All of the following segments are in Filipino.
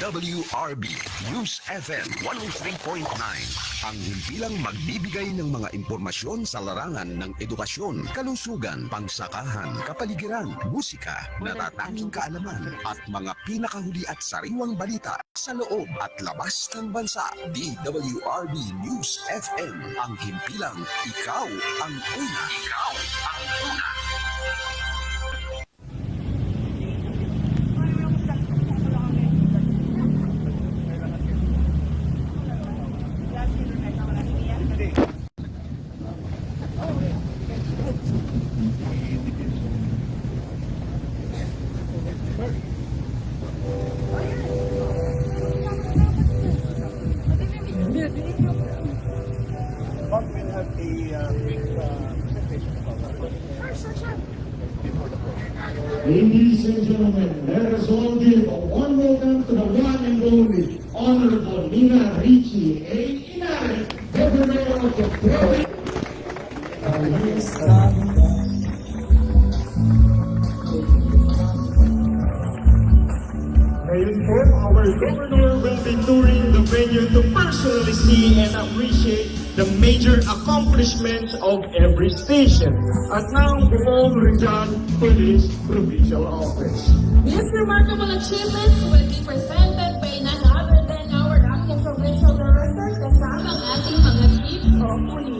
DWRB News FM 103.9 Ang himpilang magbibigay ng mga impormasyon sa larangan ng edukasyon, kalusugan, pangsakahan, kapaligiran, musika, natatanging kaalaman at mga pinakahuli at sariwang balita sa loob at labas ng bansa. DWRB News FM Ang himpilang ikaw ang una. Ikaw ang una. Ladies and gentlemen, let us all give a warm welcome to the one and only Honorable Nina Ricci, a Deputy Mayor of the Province. Our governor will be touring the venue to personally see and appreciate the major accomplishments of every station. At now, Bohol Rizal Police Provincial Office. These remarkable achievements will be presented by none other than our acting provincial director ang ating mga chiefs of police.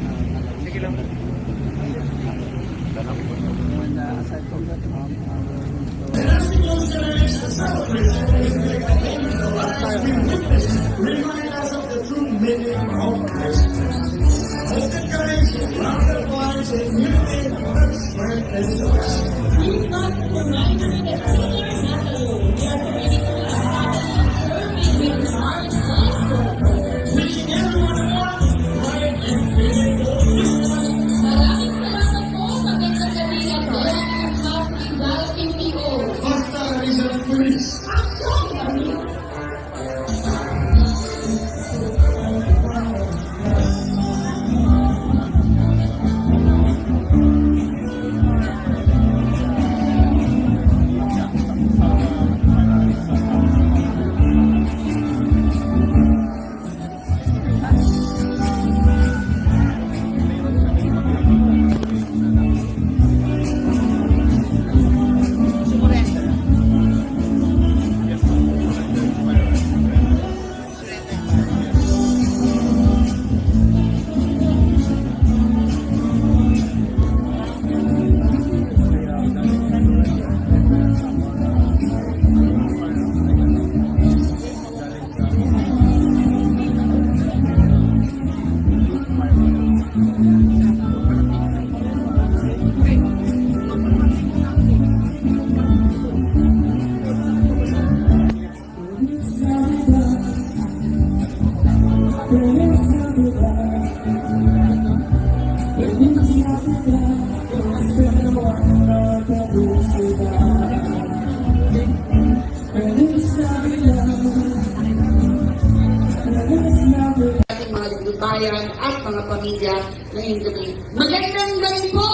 bayan at mga pamilya ngayong gabi. Magandang gabi po!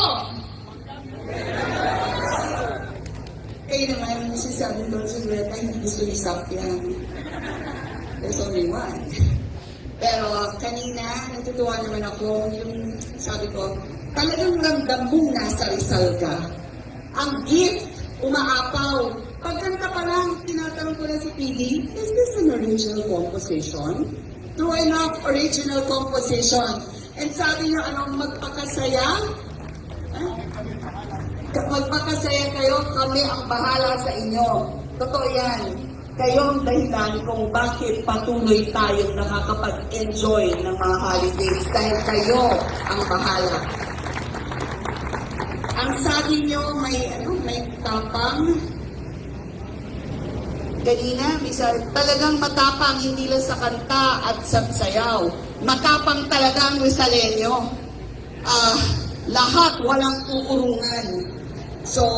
kayo naman, sinasabi sa Greta, hindi gusto ni Sap yan. There's only one. Pero kanina, natutuwa naman ako, yung sabi ko, talagang ramdam mong nasa Rizal ka. Ang gift, umaapaw. Pagkanta pa lang, tinatanong ko na si PD, is this an original composition? True enough, original composition. And sabi niya, anong magpakasaya? Ah? Magpakasaya kayo, kami ang bahala sa inyo. Totoo yan. Kayo ang dahilan kung bakit patuloy tayong nakakapag-enjoy ng mga holidays dahil kayo ang bahala. Ang sabi niyo may ano, may tapang. Kanina, bisa, talagang matapang hindi lang sa kanta at sa sayaw. Matapang talaga ang Rizaleño. Ah, lahat walang uurungan. So,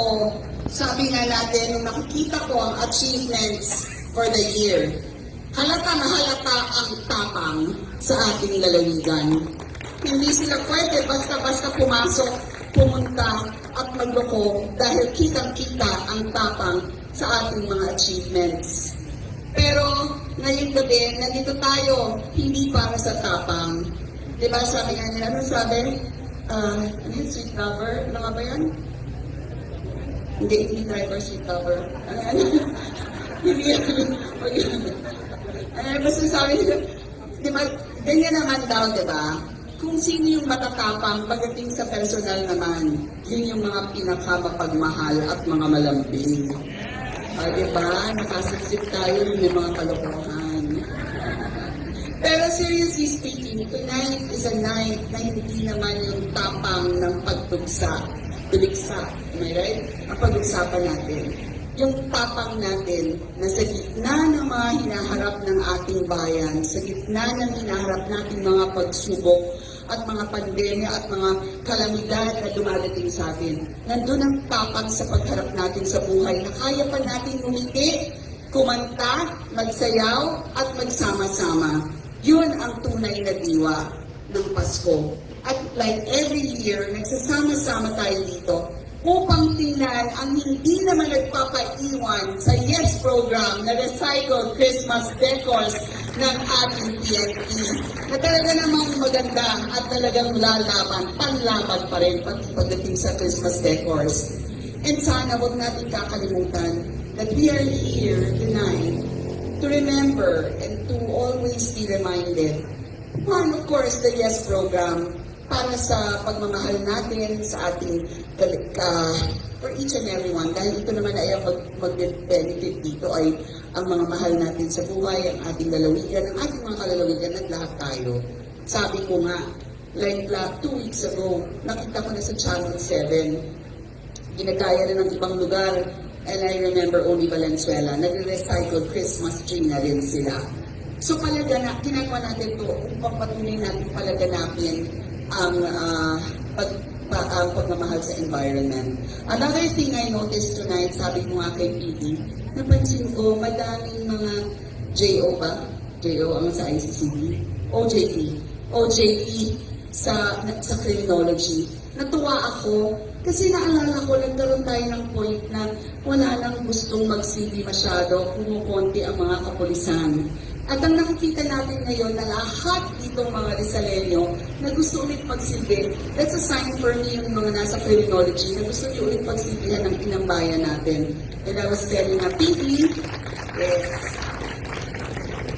sabi nga natin, nung nakikita ko ang achievements for the year, halata na halata ang tapang sa ating lalawigan. Hindi sila pwede basta-basta pumasok, pumunta at magloko dahil kitang-kita ang tapang sa ating mga achievements. Pero ngayong gabi, nandito tayo, hindi para sa tapang. Di ba sabi nga nila, ano sabi? Ah, ano yun, sweet lover? Ano ba yan? Hindi, hindi driver, sweet lover. Ano, ano? Hindi yan. Ano, basta sabi nila, di ba, ganyan naman daw, di ba? Kung sino yung matatapang pagdating sa personal naman, yun yung mga pinakamapagmahal at mga malambing. O, di ba? Nakasipsip tayo ng mga kalokohan. Pero seriously speaking, tonight is a night na hindi naman yung tapang ng pagtugsa, tuligsa, am I right? Pag-usapan natin. Yung tapang natin na sa gitna ng mga hinaharap ng ating bayan, sa gitna ng hinaharap nating mga pagsubok at mga pandemya at mga kalamidad na dumadating sa atin. Nandun ang tapang sa pagharap natin sa buhay na kaya pa natin umiti, kumanta, magsayaw at magsama-sama. Yun ang tunay na diwa ng Pasko. At like every year, nagsasama-sama tayo dito upang tingnan ang hindi naman nagpapaiwan sa YES program na recycled Christmas decors ng ating PNP na talaga namang maganda at talagang lalaban, panlaban pa rin pati pagdating sa Christmas decors. And sana huwag natin kakalimutan that we are here tonight to remember and to always be reminded. One, of course, the YES program para sa pagmamahal natin sa ating ka, for each and every one. Dahil ito naman ay ang mag, mag-benefit dito ay ang mga mahal natin sa buhay, ang ating lalawigan, ang ating mga kalalawigan at lahat tayo. Sabi ko nga, like la, two weeks ago, nakita ko na sa Channel 7, ginagaya na ng ibang lugar. And I remember only Valenzuela, nagre-recycle Christmas tree na rin sila. So palagana, ginagawa natin to upang patuloy natin palaganapin ang ah, pag, pa, ang pagmamahal sa environment. Another thing I noticed tonight, sabi ko nga kay PD, napansin ko madaming mga JO ba? JO ang sa ICCD? OJT. OJT sa, sa criminology. Natuwa ako kasi naalala ko, nagkaroon tayo ng point na wala nang gustong magsilbi masyado, kumukonti ang mga kapulisan. At ang nakikita natin ngayon na lahat ditong mga Rizaleño na gusto ulit magsilbi, that's a sign for me yung mga nasa criminology na gusto niyo ulit magsilbihan ng inambayan natin. And I was telling a PD, yes,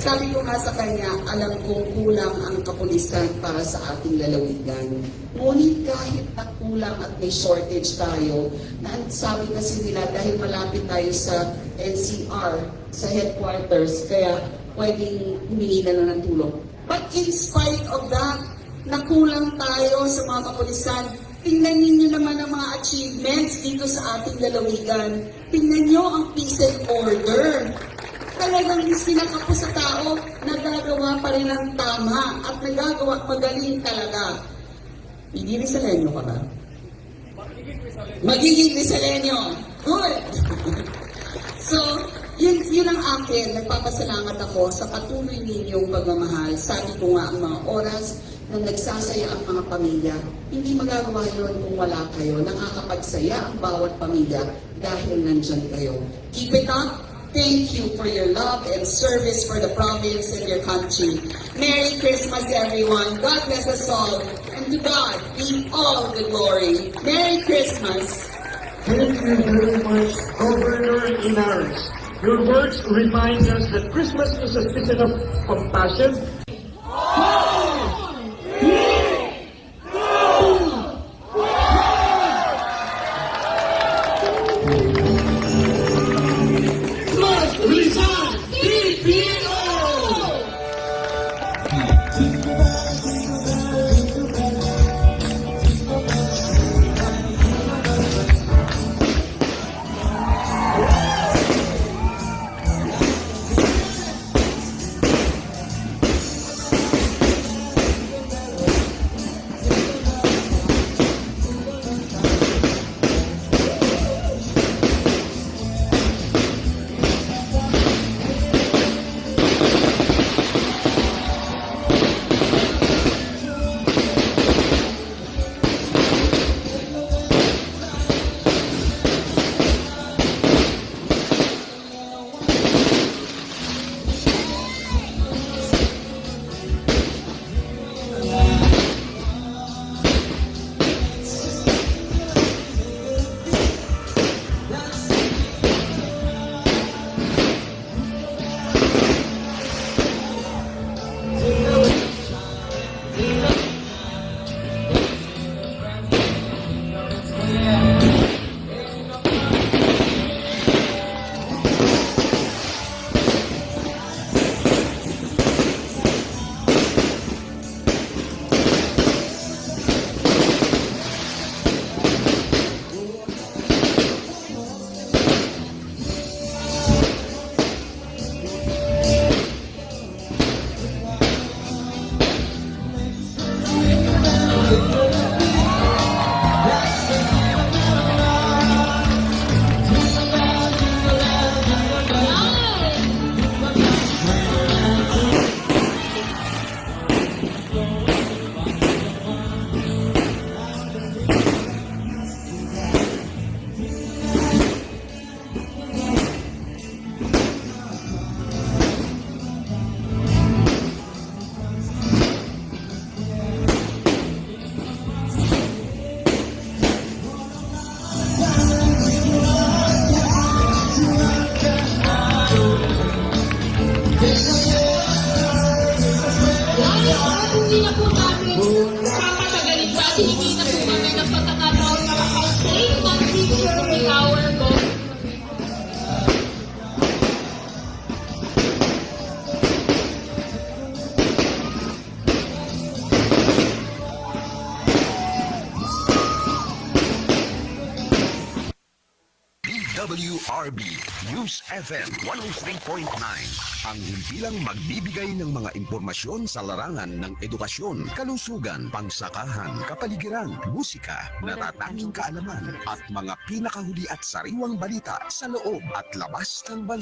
sabi ko nga sa kanya, alam kong kulang ang kapulisan para sa ating lalawigan. Ngunit kahit na kulang at may shortage tayo, na sabi kasi nila dahil malapit tayo sa NCR, sa headquarters, kaya pwedeng humingi na lang ng tulong. But in spite of that, nakulang tayo sa mga kapulisan. Tingnan ninyo naman ang mga achievements dito sa ating lalawigan. Tingnan nyo ang peace and order talagang isinaka ko sa tao, nagagawa pa rin ang tama at nagagawa magaling talaga. Hindi Rizaleño ka ba? Magiging Rizaleño. Good! so, yun, ang akin. Nagpapasalamat ako sa patuloy ninyong pagmamahal. Sabi ko nga ang mga oras na nagsasaya ang mga pamilya. Hindi magagawa yun kung wala kayo. Nakakapagsaya ang bawat pamilya dahil nandyan kayo. Keep it up. Thank you for your love and service for the province and your country. Merry Christmas, everyone. God bless us all. And to God be all the glory. Merry Christmas. Thank you very much, Governor Inares. Your words remind us that Christmas is a season of compassion DWRB News FM 103.9 ang himpilang magbibigay ng mga impormasyon sa larangan ng edukasyon, kalusugan, pangsakahan, kapaligiran, musika, natatanging kaalaman at mga pinakahuli at sariwang balita sa loob at labas ng bansa.